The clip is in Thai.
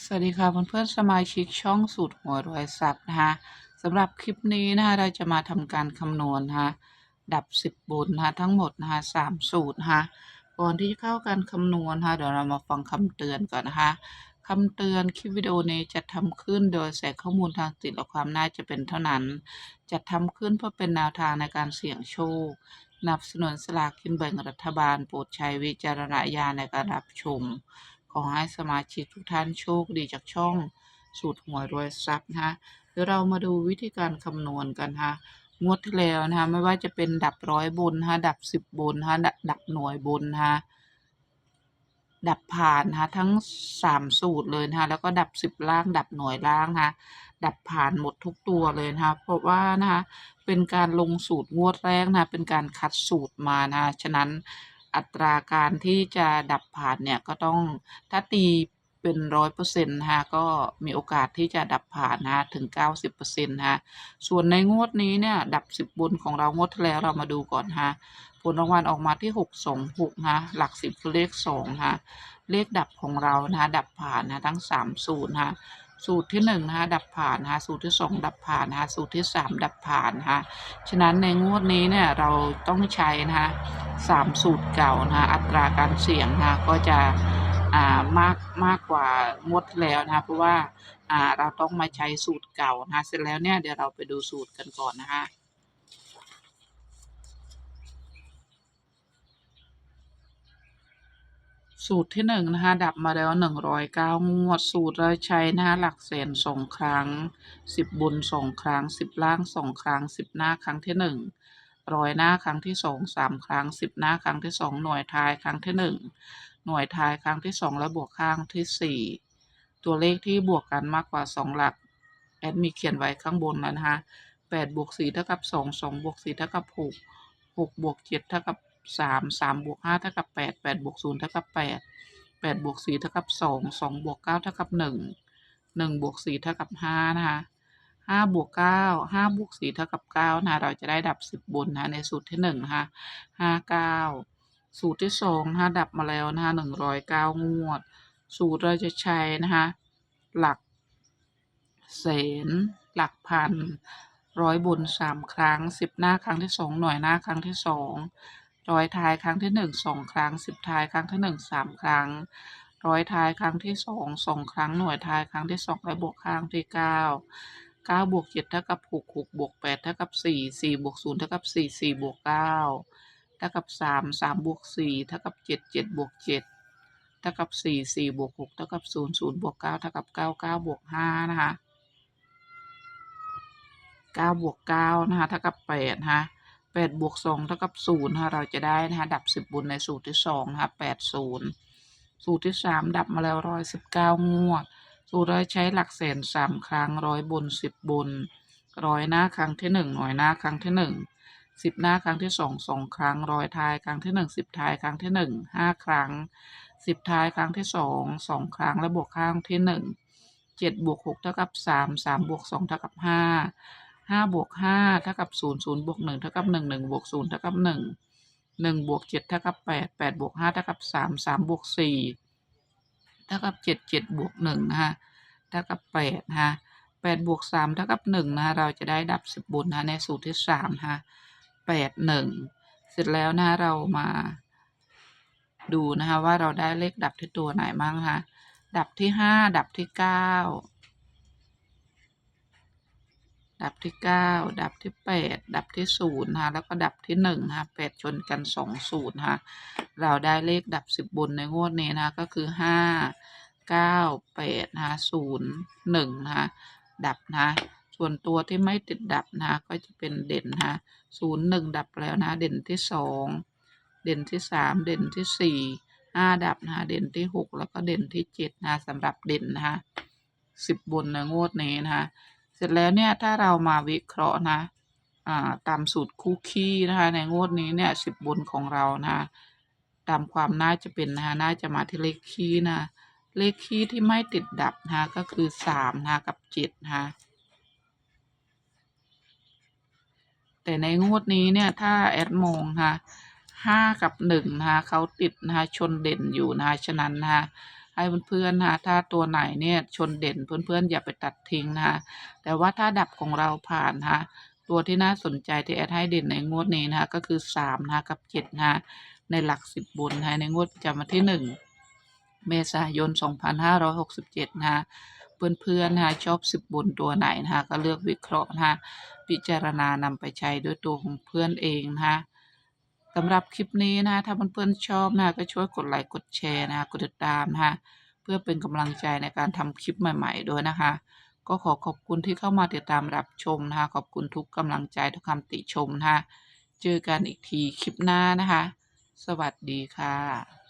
สวัสดีค่ะเพื่อนๆสมาชิกช่องสูตรหัวรวยทรัพย์นะคะสำหรับคลิปนี้นะคะเราจะมาทำการคำนวณนะคะดับสิบบนนะคะทั้งหมดนะคะสามสูตรนะคะก่อนที่จะเข้าการคำนวณนะคะเดี๋ยวเรามาฟังคำเตือนก่อนนะคะคำเตือนคลิปวิดีโอนี้จะทำขึ้นโดยใส่ข้อมูลทางสิทธิและความน่าจะเป็นเท่านั้น จะทำขึ้นเพื่อเป็นแนวทางในการเสี่ยงโชคสนับสนุนสลากกินแบ่งรัฐบาลโปรดใช้วิจารณญาณในการรับชม ขอให้สมาชิกทุกท่านโชคดีจากช่องสูตรหวยรวยทรัพย์นะคะเดี๋ยวเรามาดูวิธีการคำนวณกันนะคะงวดที่แล้วนะคะไม่ว่าจะเป็นดับร้อยบนนะคะดับสิบบนนะคะดับหน่วยบนนะคะดับผ่านนะคะทั้งสามสูตรเลยนะคะแล้วก็ดับสิบล่างดับหน่วยล่างนะคะดับผ่านหมดทุกตัวเลยนะคะเพราะว่านะคะเป็นการลงสูตรงวดแรกนะะเป็นการคัดสูตรมานะะฉะนั้น อัตราการที่จะดับผ่านเนี่ยก็ต้องถ้าตีเป็นร้อยเปอร์เซ็นต์นะก็มีโอกาสที่จะดับผ่านนะถึงเก้าสิบเปอร์เซ็นต์นะส่วนในงวดนี้เนี่ยดับสิบบนของเรางวดที่แล้วเรามาดูก่อนนะผลรางวัลออกมาที่หกสองหกนะหลักสิบคือเลขสองนะเลขดับของเรานะดับผ่านนะทั้งสามสูตรนะคะ สูตรที่หนึ่งนะคะดับผ่านนะคะสูตรที่สองดับผ่านนะคะสูตรที่สามดับผ่านนะคะฉะนั้นในงวดนี้เนี่ยเราต้องใช้นะคะสามสูตรเก่านะคะอัตราการเสี่ยงนะคะก็จะอ่ามากมากกว่างวดแล้วนะคะเพราะว่าอ่าเราต้องมาใช้สูตรเก่านะคะเสร็จแล้วเนี่ยเดี๋ยวเราไปดูสูตรกันก่อนนะคะ สูตรที่หนึ่งนะคะ ดับมาแล้วหนึ่งร้อยเก้างวดสูตรเราใช้นะคะหลักแสนสองครั้งสิบบนสองครั้งสิบล่างสองครั้งสิบหน้าครั้งที่หนึ่งร้อยหน้าครั้งที่สองสามครั้งสิบหน้าครั้งที่สองหน่วยท้ายครั้งที่หนึ่งหน่วยท้ายครั้งที่สองและบวกข้างที่สี่ตัวเลขที่บวกกันมากกว่าสองหลักแอดมีเขียนไว้ข้างบนแล้วนะคะแปดบวกสี่เท่ากับสองสองบวกสี่เท่ากับหกหกบวกเจ็ดเท่ากับ สามสามบวกห้าเท่ากับแปดแปดบวกศูนย์เท่ากับแปดแปดบวกสี่เท่ากับสองสองบวกเก้าเท่ากับหนึ่งหนึ่งบวกสี่เท่ากับห้านะคะห้าบวกเก้าห้าบวกสี่เท่ากับเก้านะเราจะได้ดับสิบบนนะในสูตรที่หนึ่งนะคะห้าเก้าสูตรที่สองนะคะดับมาแล้วนะคะหนึ่งร้อยเก้างวด สูตรเราจะใช้นะคะหลักแสนหลักพันร้อยบนสามครั้งสิบหน้าครั้งที่สองหน่วยหน้าครั้งที่สอง ร้อยท้ายครั้งที่หนึ่งสองครั้งสิบท้ายครั้งที่หนึ่งสามครั้ง ร้อยท้ายครั้งที่สองสองครั้งหน่วยท้ายครั้งที่สองและบวกข้างที่เก้าเก้าบวกเจ็ดเท่ากับหกหกบวกแปดเท่ากับสี่สี่บวกศูนย์เท่ากับสี่สี่บวกเก้าเท่ากับสามสามบวกสี่เท่ากับเจ็ดเจ็ดบวกเจ็ดเท่ากับสี่สี่บวกหกเท่ากับศูนย์ศูนย์บวกเก้าเท่ากับเก้าเก้าบวกห้านะคะเก้าบวกเก้านะคะเท่ากับแปดนะคะ แปดบวกสองเท่ากับศูนย์นะคะเราจะได้นะคะดับสิบบนในสูตรที่สองนะคะแปดศูนย์สูตรที่สามดับมาแล้วร้อยสิบเก้างวด สูตรเราใช้หลักแสนสามครั้งร้อยบนสิบบนร้อยหน้าครั้งที่หนึ่งหน่วยหน้าครั้งที่หนึ่งสิบหน้าครั้งที่สองสองครั้งร้อยท้ายครั้งที่หนึ่งสิบท้ายครั้งที่หนึ่งห้าครั้งสิบท้ายครั้งที่สองสองครั้งและบวกข้างที่หนึ่งเจ็ดบวกหกเท่ากับสามสามบวกสองเท่ากับห้า ห้าบวกห้าเท่ากับศูนย์ศูนย์บวกหนึ่งเท่ากับหนึ่งหนึ่งบวกศูนย์เท่ากับหนึ่งหนึ่งบวกเจ็ดเท่ากับแปดแปดบวกห้าเท่ากับสามสามบวกสี่เท่ากับเจ็ดเจ็ดบวกหนึ่งนะคะเท่ากับแปดนะคะแปดบวกสามเท่ากับหนึ่งนะคะเราจะได้ดับสิบบนนะคะในสูตรที่สามนะคะแปดหนึ่งเสร็จแล้วนะคะเรามาดูนะคะว่าเราได้เลขดับที่ตัวไหนบ้างนะคะดับที่ห้าดับที่เก้า ดับที่เก้าดับที่แปดดับที่ศูนย์นะคะแล้วก็ดับที่หนึ่งนะคะแปดชนกันสองศูนย์นะคะเราได้เลขดับสิบบนในงวดนี้นะคะก็คือห้าเก้าแปดนะคะศูนย์หนึ่งนะคะดับนะคะส่วนตัวที่ไม่ติดดับนะคะก็จะเป็นเด่นนะคะศูนย์หนึ่งดับแล้วนะเด่นที่สองเด่นที่สามเด่นที่สี่ห้าดับนะคะเด่นที่หกแล้วก็เด่นที่เจ็ดนะคะสำหรับเด่นนะคะสิบบนในงวดนี้นะคะ เสร็จแล้วเนี่ยถ้าเรามาวิเคราะห์นะตามสูตรคู่ขี้นะคะในงวดนี้เนี่ยสิบบนของเรานะตามความน่าจะเป็นนะคะน่าจะมาที่เลขขี้นะเลขขี้ที่ไม่ติดดับนะคะก็คือสามนะคะกับเจ็ดนะคะแต่ในงวดนี้เนี่ยถ้าแอดมองนะคะห้ากับหนึ่งนะคะเขาติดนะคะชนเด่นอยู่นะคะฉะนั้นนะคะ ให้เพื่อนๆนะถ้าตัวไหนเนี่ยชนเด่นเพื่อนๆอย่าไปตัดทิ้งนะแต่ว่าถ้าดับของเราผ่านนะคะตัวที่น่าสนใจที่แอดให้เด่นในงวดนี้นะคะก็คือสามนะคะกับเจ็ดนะคะในหลักสิบบนนะในงวดประจำวันที่หนึ่งเมษายนสองพันห้าร้อยหกสิบเจ็ดนะคะเพื่อนๆนะคะชอบสิบบนตัวไหนนะคะก็เลือกวิเคราะห์นะคะพิจารณานำไปใช้ด้วยตัวของเพื่อนเองนะ สำหรับคลิปนี้นะถ้าเพื่อนๆชอบนะก็ช่วยกดไลค์กดแชร์นะกดติดตามนะคะเพื่อเป็นกำลังใจในการทำคลิปใหม่ๆด้วยนะคะ ก็ขอขอบคุณที่เข้ามาติดตามรับชมนะคะ ขอบคุณทุกกำลังใจทุกคำติชมนะคะ เจอกันอีกทีคลิปหน้านะคะ สวัสดีค่ะ